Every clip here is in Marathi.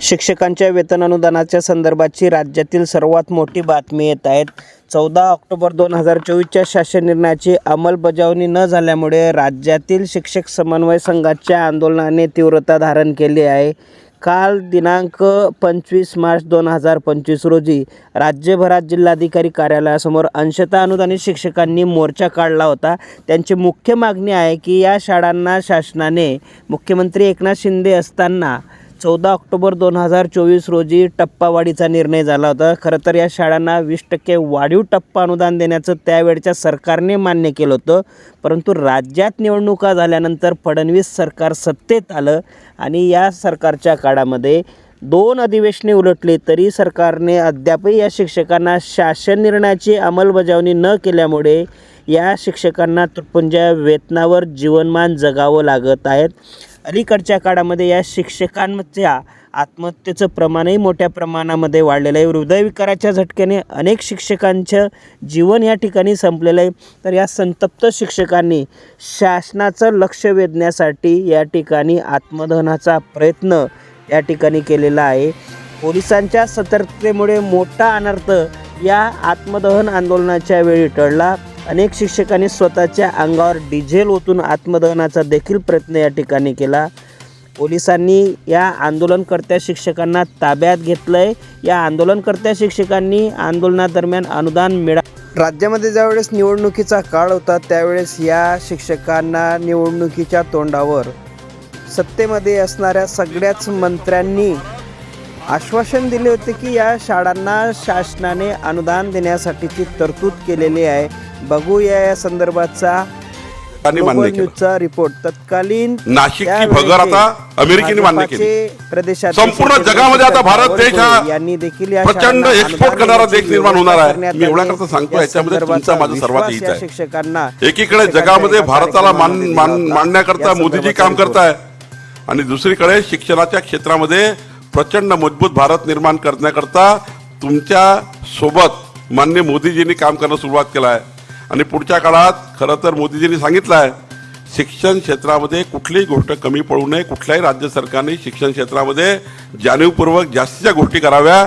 शिक्षकांच्या वेतन अनुदानाच्या संदर्भाची राज्यातील सर्वात मोठी बातमी येत आहेत. चौदा ऑक्टोबर दोन हजार चोवीसच्या शासन निर्णयाची अंमलबजावणी न झाल्यामुळे राज्यातील शिक्षक समन्वय संघाच्या आंदोलनाने तीव्रता धारण केली आहे. काल दिनांक पंचवीस मार्च दोन हजार पंचवीस रोजी राज्यभरात जिल्हाधिकारी कार्यालयासमोर अंशतः अनुदानित शिक्षकांनी मोर्चा काढला होता. त्यांची मुख्य मागणी आहे की या शाळांना शासनाने मुख्यमंत्री एकनाथ शिंदे असताना चौदा ऑक्टोबर दोन हजार चोवीस रोजी टप्पावाढीचा निर्णय झाला होता. खरं तर या शाळांना वीस टक्के वाढीव टप्पा अनुदान देण्याचं त्यावेळच्या सरकारने मान्य केलं होतं. परंतु राज्यात निवडणुका झाल्यानंतर फडणवीस सरकार सत्तेत आलं आणि या सरकारच्या काळामध्ये दोन अधिवेशने उलटली तरी सरकारने अद्यापही या शिक्षकांना शासन निर्णयाची अंमलबजावणी न केल्यामुळे या शिक्षकांना तुटपुंज्या वेतनावर जीवनमान जगावं लागत आहेत. अलीकडच्या काळामध्ये या शिक्षकांच्या आत्महत्येचं प्रमाणही मोठ्या प्रमाणामध्ये वाढलेलं आहे. हृदयविकाराच्या झटक्याने अनेक शिक्षकांचं जीवन या ठिकाणी संपलेलं आहे. तर या संतप्त शिक्षकांनी शासनाचं लक्ष वेधण्यासाठी या ठिकाणी आत्मदहनाचा प्रयत्न या ठिकाणी केलेला आहे. पोलिसांच्या सतर्कतेमुळे मोठा अनर्थ या आत्मदहन आंदोलनाच्या वेळी टळला. अनेक शिक्षकांनी स्वतःच्या अंगावर डिझेल ओतून आत्मदहनाचा देखील प्रयत्न या ठिकाणी केला. पोलिसांनी या आंदोलनकर्त्या शिक्षकांना ताब्यात घेतलं आहे या आंदोलनकर्त्या शिक्षकांनी आंदोलनादरम्यान अनुदान मिळा राज्यामध्ये ज्यावेळेस निवडणुकीचा काळ होता त्यावेळेस या शिक्षकांना निवडणुकीच्या तोंडावर सत्तेमध्ये असणाऱ्या सगळ्याच मंत्र्यांनी आश्वासन दिले होते की या शाळांना शासनाने अनुदान देण्यासाठीची तरतूद केलेली आहे. बघूया या संदर्भातचा ग्लोबल केलं न्यूजचा रिपोर्ट तत्कालीन नाशिकची त्यावेळेचे भगर आता अमेरिकेने मान्य भाजपाचे केली प्रदेशाध्यक्ष संपूर्ण जगामध्ये आता भारत देश हा यांनी देखील या प्रचंड शाळांना एक्सपोर्ट अनुदान करणारा देश निर्माण होणार आहे. मी एवढ्या करण्यात करता सांगतो. याच्यामध्ये तुमचा माझा संदर्भाचा सर्वात विश्वास हित या आहे. शिक्षकांना एकीकडे शिक्षकांच्या जगामध्ये एका भारताला मान कार्यक्रमामध्ये मान दिला होता. मांडण्याकरता या मोदीजी संदर्भाचा काम रिपोर्ट. करताय आणि दुसरीकडे शिक्षणाच्या क्षेत्रामध्ये प्रचंड मजबूत भारत निर्माण करण्याकरता तुमच्यासोबत मान्य मोदीजींनी काम करणं सुरुवात केलं आहे आणि पुढच्या काळात खरं तर मोदीजींनी सांगितलं आहे शिक्षण क्षेत्रामध्ये कुठलीही गोष्ट कमी पडू नये. कुठल्याही राज्य सरकारने शिक्षण क्षेत्रामध्ये जाणीवपूर्वक जास्तीच्या गोष्टी कराव्या.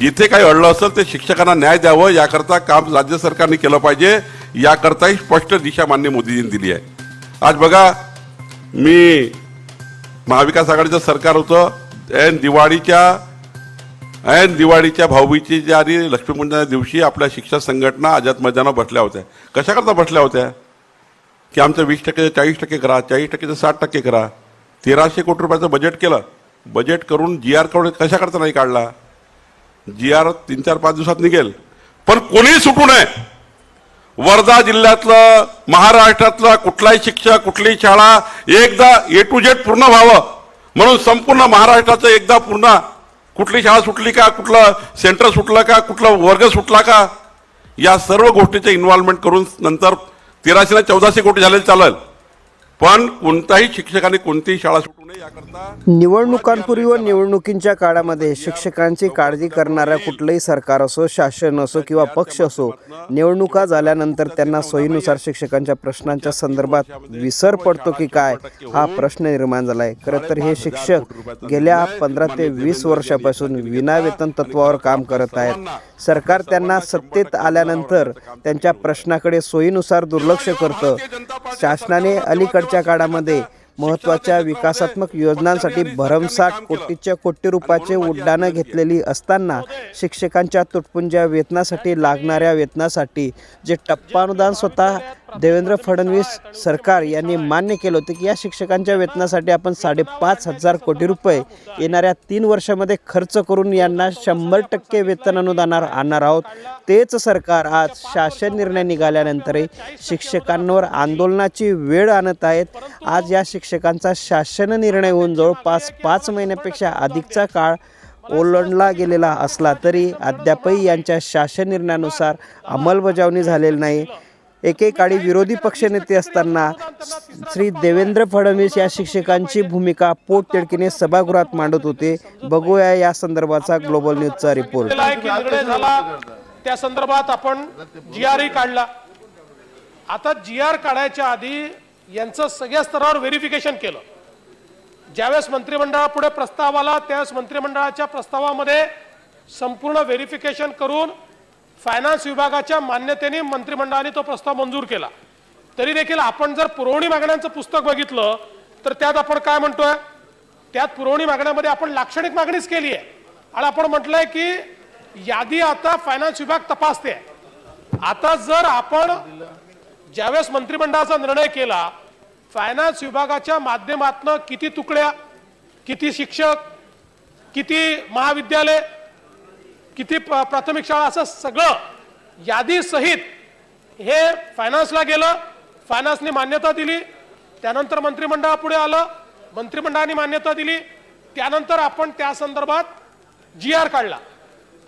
जिथे काही अडलं असेल ते शिक्षकांना न्याय द्यावं. याकरता काम राज्य सरकारने केलं पाहिजे. याकरताही स्पष्ट दिशा मान्य मोदीजींनी दिली आहे. आज बघा मी महाविकास आघाडीचं सरकार होतं. ऐन दिवाळीच्या ऐन दिवाळीच्या भाऊबीजेच्या आणि लक्ष्मीपूजनाच्या दिवशी आपल्या शिक्षक संघटना आझाद मैदानावर बसल्या होत्या. कशाकरता बसल्या होत्या? की आमचं वीस टक्के चाळीस टक्के करा चाळीस टक्केचं साठ टक्के करा. तेराशे कोटी रुपयाचं बजेट केलं. बजेट करून जी आरकडे कशाकरता नाही काढला? जी आर तीन चार पाच दिवसात निघेल. पण कोणीही सुटू नये. वर्धा जिल्ह्यातलं महाराष्ट्रातलं कुठलाही शिक्षक कुठलीही शाळा एकदा ए टू जेड पूर्ण व्हावं. म्हणून संपूर्ण महाराष्ट्राचं एकदा पूर्ण कुठली शाळा सुटली का? कुठलं सेंटर सुटलं का? कुठला वर्ग सुटला का? या सर्व गोष्टीचं इन्व्हॉल्वमेंट करून नंतर तेराशे ना चौदाशे कोटी झालेलं चालेल. पण कोणताही शिक्षकाने कोणतीही शाळा सुटू नये याकरता निवडणुकांपूर्वी व निवडणुकींच्या काळामध्ये शिक्षकांची काळजी करणारा कुठलंही सरकार असो शासन असो किंवा पक्ष असो निवडणुका झाल्यानंतर त्यांना सोयीनुसार शिक्षकांच्या प्रश्नांच्या संदर्भात विसर पडतो की काय हा प्रश्न निर्माण झाला आहे खरं तर हे शिक्षक गेल्या पंधरा ते वीस वर्षापासून विनावेतन तत्वावर काम करत आहेत. सरकार त्यांना सत्तेत आल्यानंतर त्यांच्या प्रश्नाकडे सोयीनुसार दुर्लक्ष करतं. शासनाने अलीकडच्या काळामध्ये महत्त्वाच्या विकासात्मक योजनांसाठी भरमसाठ कोटीच्या कोटी रुपयाचे उड्डाणं घेतलेली असताना शिक्षकांच्या तुटपुंज्या वेतनासाठी लागणाऱ्या वेतनासाठी जे टप्पानुदान स्वतः देवेंद्र फडणवीस सरकार यांनी मान्य केलं होतं की या शिक्षकांच्या वेतनासाठी आपण साडेपाच हजार कोटी रुपये येणाऱ्या तीन वर्षामध्ये खर्च करून यांना शंभर टक्के वेतन अनुदानावर आणणार आहोत. तेच सरकार आज शासन निर्णय निघाल्यानंतरही शिक्षकांवर आंदोलनाची वेळ आणत आहेत. आज या शिक्षकांचा शासन निर्णय होऊन जवळपास पाच महिन्यापेक्षा अधिकचा काळ ओलांडला गेलेला असला तरी अद्यापही यांच्या शासन निर्णयानुसार अंमलबजावणी झालेली नाही. एकेकाळी विरोधी पक्षनेते असताना श्री देवेंद्र फडणवीस या शिक्षकांची भूमिका पोटतिडकीने सभागृहात मांडत होते. बघूया या संदर्भाचा ग्लोबल न्यूजचा रिपोर्ट. झाला. त्या संदर्भात आपण जी आर काढला. आता जी आर काढायच्या आधी यांचं सगळ्या स्तरावर व्हेरिफिकेशन केलं. ज्यावेळेस मंत्रिमंडळापुढे प्रस्ताव आला त्यावेळेस मंत्रिमंडळाच्या प्रस्तावामध्ये संपूर्ण व्हेरिफिकेशन करून फायनान्स विभागाच्या मान्यतेने मंत्रिमंडळाने तो प्रस्ताव मंजूर केला. तरी देखील आपण जर पुरवणी मागण्यांचं पुस्तक बघितलं तर त्यात आपण काय म्हणतोय? त्यात पुरवणी मागण्यामध्ये आपण लाक्षणिक मागणीच केली आहे. आणि आपण म्हटलंय की यादी आता फायनान्स विभाग तपासते आता जर आपण ज्यावेळेस मंत्रिमंडळाचा निर्णय केला फायनान्स विभागाच्या माध्यमातनं किती तुकड्या किती शिक्षक किती महाविद्यालय किती प- प्राथमिक शाळा असं सगळं यादीसहित हे फायनान्सला गेलं. फायनान्सने मान्यता दिली. त्यानंतर मंत्रिमंडळापुढे आलं. मंत्रिमंडळाने मान्यता दिली. त्यानंतर आपण त्या संदर्भात जी आर काढला.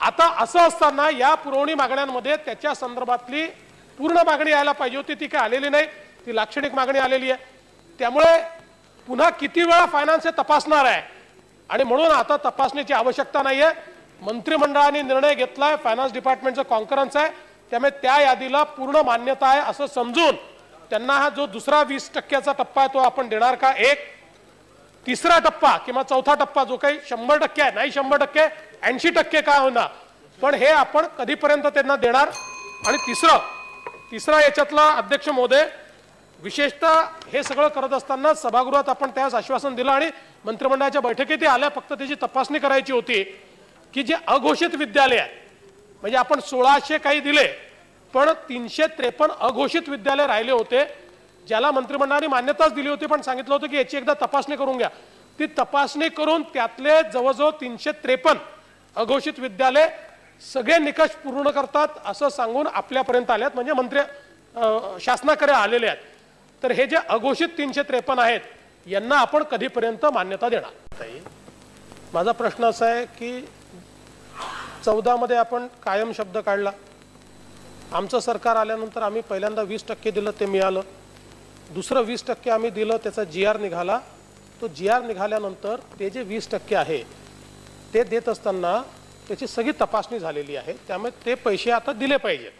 आता असं असताना या पुरवणी मागण्यांमध्ये त्याच्या संदर्भातली पूर्ण मागणी यायला पाहिजे होती. ती काय आलेली नाही. ती लाक्षणिक मागणी आलेली आहे. त्यामुळे पुन्हा किती वेळा फायनान्स हे तपासणार आहे? आणि म्हणून आता तपासणीची आवश्यकता नाही आहे मंत्रिमंडळाने निर्णय घेतलाय फायनान्स डिपार्टमेंटचं कॉन्फरन्स आहे. त्यामुळे त्या यादीला पूर्ण मान्यता आहे असं समजून त्यांना हा जो दुसरा वीस टक्क्याचा टप्पा आहे तो आपण देणार का? एक. तिसरा टप्पा किंवा चौथा टप्पा जो काही शंभर टक्के आहे नाही शंभर टक्के ऐंशी टक्के काय होणार? पण हे आपण कधीपर्यंत त्यांना देणार? आणि तिसरं तिसरा याच्यातला अध्यक्ष मोदय विशेषतः हे सगळं करत असताना सभागृहात आपण त्यास आश्वासन दिलं आणि मंत्रिमंडळाच्या बैठकीत आल्या फक्त त्याची तपासणी करायची होती की जे अघोषित विद्यालय आहे म्हणजे आपण सोळाशे काही दिले पण तीनशे त्रेपन्न अघोषित विद्यालय राहिले होते ज्याला मंत्रिमंडळाने मान्यताच दिली होती पण सांगितलं होतं की याची एकदा तपासणी करून घ्या. ती तपासणी करून त्यातले जवळजवळ तीनशे त्रेपन्न अघोषित विद्यालय सगळे निकष पूर्ण करतात असं सांगून आपल्यापर्यंत आल्यात. म्हणजे मंत्री शासनाकडे आलेले आहेत. तर हे जे अघोषित तीनशे त्रेपन्न आहेत यांना आपण कधीपर्यंत मान्यता देणार? माझा प्रश्न असा आहे की चौदामध्ये आपण कायम शब्द काढला. आमचं सरकार आल्यानंतर आम्ही पहिल्यांदा वीस टक्के दिलं ते मिळालं. दुसरं वीस टक्के आम्ही दिलं त्याचा जी आर निघाला. तो जी आर निघाल्यानंतर ते जे वीस टक्के आहे ते देत असताना त्याची सगळी तपासणी झालेली आहे. त्यामुळे ते पैसे आता दिले पाहिजेत.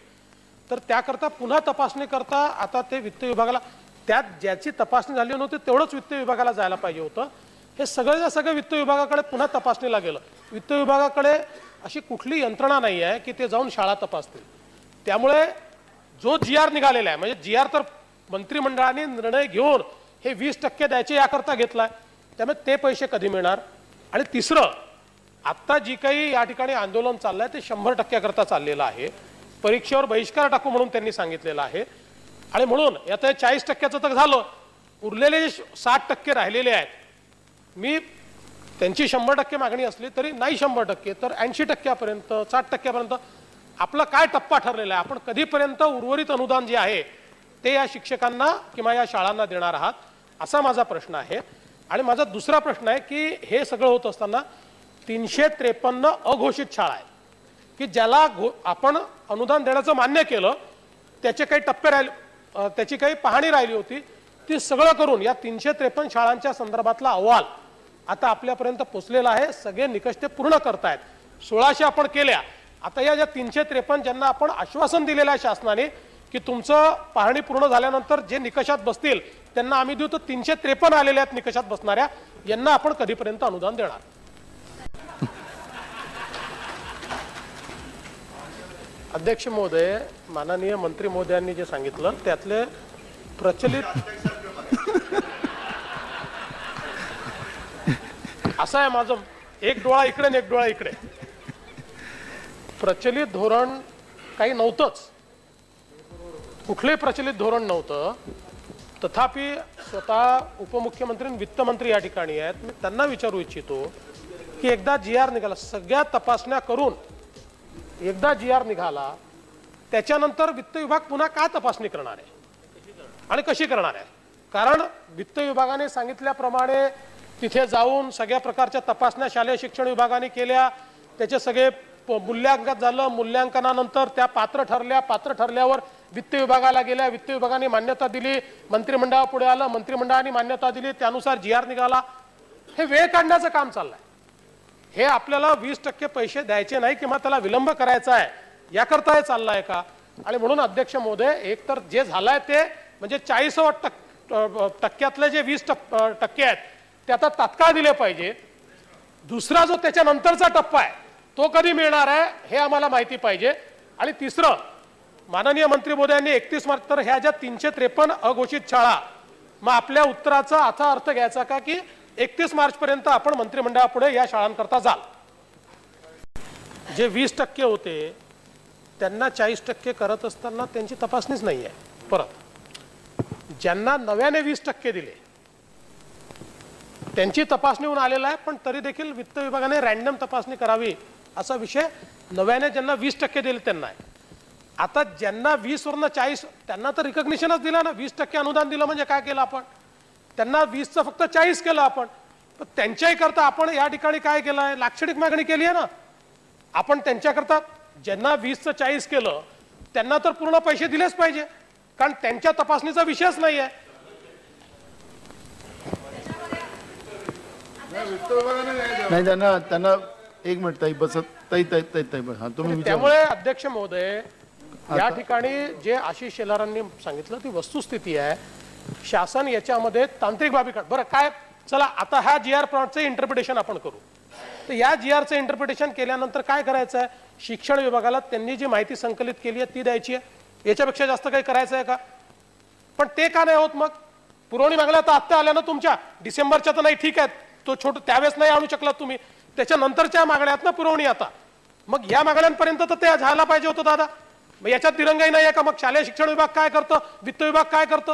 तर त्याकरता पुन्हा तपासणी करता आता ते वित्त विभागाला त्यात ज्याची तपासणी झाली नव्हती तेवढंच वित्त विभागाला जायला पाहिजे होतं. हे सगळं सगळं वित्त विभागाकडे पुन्हा तपासणीला गेलं. वित्त विभागाकडे अशी कुठली यंत्रणा नाही आहे की ते जाऊन शाळा तपासतील. त्यामुळे जो जी आर निघालेला आहे म्हणजे जी आर तर मंत्रिमंडळाने निर्णय घेऊन हे वीस टक्के द्यायचे याकरता घेतलाय त्यामुळे ते पैसे कधी मिळणार? आणि तिसरं आत्ता जी काही या ठिकाणी आंदोलन चाललंय ते शंभर टक्क्याकरता चाललेलं आहे. परीक्षेवर बहिष्कार टाकू म्हणून त्यांनी सांगितलेलं आहे. आणि म्हणून आता चाळीस टक्क्याचं तर झालं. उरलेले जे साठ टक्के राहिलेले आहेत मी त्यांची शंभर टक्के मागणी असली तरी नाही शंभर टक्के तर ऐंशी टक्क्यापर्यंत साठ टक्क्यापर्यंत. आपला काय टप्पा ठरलेला आहे? आपण कधीपर्यंत उर्वरित अनुदान जे आहे ते या शिक्षकांना किंवा या शाळांना देणार आहात? असा माझा प्रश्न आहे. आणि माझा दुसरा प्रश्न आहे की हे सगळं होत असताना तीनशे त्रेपन्न अघोषित शाळा आहेत. की ज्याला घो आपण अनुदान देण्याचं मान्य केलं त्याचे काही टप्पे राहिले त्याची काही पाहणी राहिली होती. ती सगळं करून या तीनशे त्रेपन्न शाळांच्या संदर्भातला अहवाल आता आपल्यापर्यंत पोचलेला आहे. सगळे निकष ते पूर्ण करतायत. सोळाशे आपण केल्या. आता या ज्या तीनशे त्रेपन्न ज्यांना आपण आश्वासन दिलेलं आहे शासनाने की तुमचं पाहणी पूर्ण झाल्यानंतर जे निकषात बसतील त्यांना आम्ही देऊ. तर तीनशे त्रेपन्न आलेल्या आहेत निकषात बसणाऱ्या यांना आपण कधीपर्यंत अनुदान देणार? अध्यक्ष महोदय माननीय मंत्री महोदयांनी जे सांगितलं त्यातले प्रचलित असं आहे माझं. एक डोळा इकडे आणि एक डोळा इकडे. प्रचलित धोरण काही नव्हतंच. कुठलंही प्रचलित धोरण नव्हतं. तथापि स्वतः उपमुख्यमंत्री आणि वित्तमंत्री या ठिकाणी आहेत. मी त्यांना विचारू इच्छितो की एकदा जी आर निघाला सगळ्या तपासण्या करून एकदा जी आर निघाला त्याच्यानंतर वित्त विभाग पुन्हा का तपासणी करणार आहे? आणि कशी करणार आहे? कारण वित्त विभागाने सांगितल्याप्रमाणे तिथे जाऊन सगळ्या प्रकारच्या तपासण्या शालेय शिक्षण विभागाने केल्या. त्याचे सगळे प- मूल्यांकन झालं. मूल्यांकनानंतर त्या पात्र ठरल्या. पात्र ठरल्यावर वित्त विभागाला गेल्या. वित्त विभागाने मान्यता दिली. मंत्रिमंडळापुढे आलं. मंत्रिमंडळाने मान्यता दिली. त्यानुसार जी आर निघाला. हे वेळ काढण्याचं काम चाललंय. हे आपल्याला वीस टक्के पैसे द्यायचे नाही किंवा त्याला विलंब करायचा आहे याकरता हे चाललंय का? आणि म्हणून अध्यक्ष महोदय एक तर जे झालंय ते म्हणजे चाळीस टक् टक्क्यातले जे वीस टक्के आहेत ते आता तात्काळ दिले पाहिजे. दुसरा जो त्याच्यानंतरचा टप्पा आहे तो कधी मिळणार आहे हे आम्हाला माहिती पाहिजे. आणि तिसरं माननीय मंत्री महोदयांनी एकतीस मार्च तर ह्या ज्या तीनशे त्रेपन्न अघोषित शाळा मग आपल्या उत्तराचा असा अर्थ घ्यायचा का की एकतीस मार्च पर्यंत आपण मंत्रिमंडळापुढे या शाळांकरता जाल. जे वीस टक्के होते त्यांना चाळीस टक्के करत असताना त्यांची तपासणीच नाही आहे परत ज्यांना नव्याने वीस टक्के दिले त्यांची तपासणी होऊन आलेला आहे पण तरी देखील वित्त विभागाने रॅन्डम तपासणी करावी असा विषय नव्याने ज्यांना वीस टक्के दिले त्यांना आहे. आता ज्यांना वीसवरनं चाळीस त्यांना तर रिकग्निशनच दिला ना वीस टक्के अनुदान दिलं म्हणजे काय केलं आपण? त्यांना वीसचं फक्त चाळीस केलं आपण. पण त्यांच्याही करता आपण या ठिकाणी काय केलं आहे लाक्षणिक मागणी केली आहे ना. आपण त्यांच्याकरता ज्यांना वीसचं चाळीस केलं त्यांना तर पूर्ण पैसे दिलेच पाहिजे. कारण त्यांच्या तपासणीचा विषयच नाही आहे नाही त्यांना त्यांना एक मिनिट ताई बसत ताई ताई ताई ताई बस. हा तुम्ही विचारा. त्यामुळे अध्यक्ष महोदय या ठिकाणी जे आशिष शेलारांनी सांगितलं ती वस्तुस्थिती आहे. शासन याच्यामध्ये तांत्रिक बाबी काढ बरं काय? चला आता ह्या जी आर प्लॉटचं इंटरप्रिटेशन आपण करू. तर या जी आरचं इंटरप्रिटेशन केल्यानंतर काय करायचं आहे शिक्षण विभागाला त्यांनी जी माहिती संकलित केली आहे ती द्यायची आहे. याच्यापेक्षा जास्त काही करायचं आहे का? पण ते का नाही होत मग? पुरवणी मागल्या तर आत्ता आल्या ना तुमच्या. डिसेंबरच्या तर नाही ठीक आहे तो छोट त्यावेळेस नाही आणू शकलात तुम्ही. त्याच्यानंतरच्या मागण्या आहेत ना पुरवणी आता. मग या मागण्यांपर्यंत तर ते झाला पाहिजे होतं दादा. मग याच्यात तिरंगाई नाही आहे का? मग शालेय शिक्षण विभाग काय करतं? वित्त विभाग काय करतं?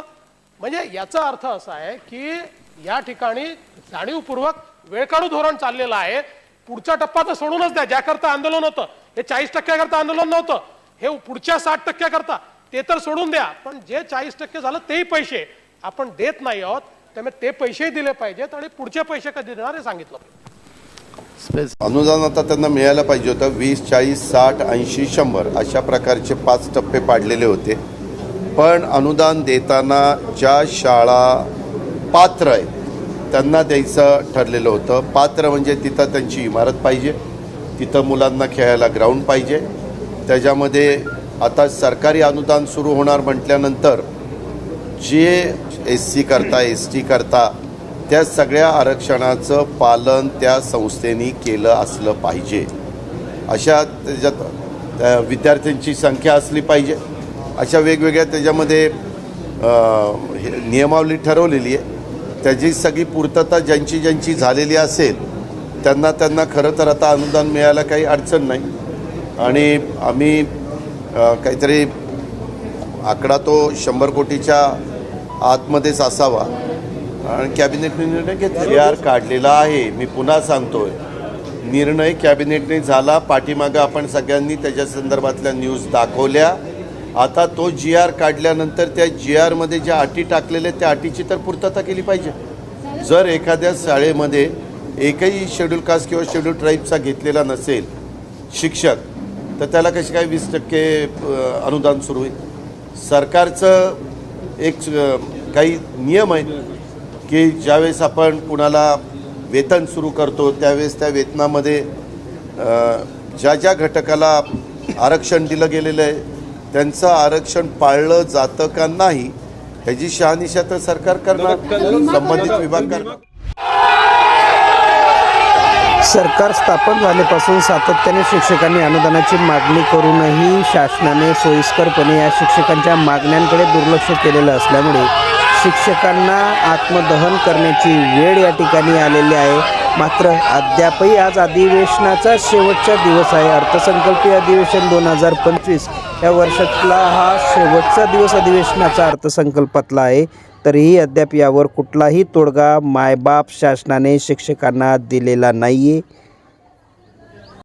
म्हणजे याचा अर्थ असा आहे की या ठिकाणी जाणीवपूर्वक वेळकाढू धोरण चाललेलं आहे. पुढचा टप्पा तर सोडूनच द्या. ज्याकरता आंदोलन होतं हे चाळीस टक्क्याकरता आंदोलन नव्हतं. हे पुढच्या साठ टक्क्याकरता ते तर सोडून द्या. पण जे चाळीस टक्के झालं तेही पैसे. आपण देत नाही आहोत. त्यामुळे ते पैसेही दिले पाहिजेत आणि पुढचे पैसे कधी देणार हे सांगितलं पाहिजे. अनुदान आता त्यांना मिळायला पाहिजे होतं. वीस चाळीस साठ ऐंशी शंभर अशा प्रकारचे पाच टप्पे पाडलेले होते. पण अनुदान देताना ज्या शाळा पात्र आहेत त्यांना द्यायचं ठरलेलं होतं. पात्र म्हणजे तिथं त्यांची इमारत पाहिजे तिथं मुलांना खेळायला ग्राउंड पाहिजे. त्याच्यामध्ये आता सरकारी अनुदान सुरू होणार म्हटल्यानंतर जे एस सी करता एस टी करता त्या सगळ्या आरक्षणाचं पालन त्या संस्थेनी केलं असलं पाहिजे. अशा त्याच्यात त्या विद्यार्थ्यांची संख्या असली पाहिजे. अशा वेगवेगळ्या त्याच्यामध्ये नियमावली ठरवलेली आहे. त्याची सगळी पूर्तता ज्यांची ज्यांची झालेली असेल त्यांना त्यांना खरं तर आता अनुदान मिळायला काही अडचण नाही. आणि आम्ही काहीतरी आकडा तो शंभर कोटीच्या आतमध्येच असावा. आणि कॅबिनेटने निर्णय घेतला आर काढलेला आहे. मी पुन्हा सांगतोय निर्णय कॅबिनेटने झाला. पाठीमागं आपण सगळ्यांनी त्याच्या संदर्भातल्या न्यूज दाखवल्या. आता तो जी आर काढल्यानंतर त्या जी आरमध्ये ज्या अटी टाकलेल्या त्या अटीची तर पूर्तता केली पाहिजे. जर एखाद्या शाळेमध्ये एकही शेड्यूल कास्ट किंवा शेड्यूल ट्राईबचा घेतलेला नसेल शिक्षक तर त्याला कसे काय वीस टक्के अनुदान सुरू होईल? सरकारचं एक काही नियम आहे की ज्यावेळेस आपण कुणाला वेतन सुरू करतो त्यावेळेस त्या वेतनामध्ये ज्या ज्या घटकाला आरक्षण दिलं गेलेलं आहे त्यांचं आरक्षण पाळलं जातं का नाही ह्याची शहानिशा तर सरकार करणार संबंधित विभाग करणार. सरकार स्थापन झाल्यापासून सातत्याने शिक्षकांनी अनुदानाची मागणी करूनही शासनाने सोयीस्करपणे या शिक्षकांच्या मागण्यांकडे दुर्लक्ष केलेलं असल्यामुळे शिक्षकांना आत्मदहन करण्याची वेळ या ठिकाणी आलेली आहे. मात्र अद्यापही आज अधिवेशनाचा शेवटचा दिवस आहे. अर्थसंकल्पीय अधिवेशन दोन हजार पंचवीस या वर्षातला हा शेवटचा दिवस अधिवेशनाचा अर्थसंकल्पातला आहे. तरीही अद्याप यावर कुठलाही तोडगा मायबाप शासनाने शिक्षकांना दिलेला नाही आहे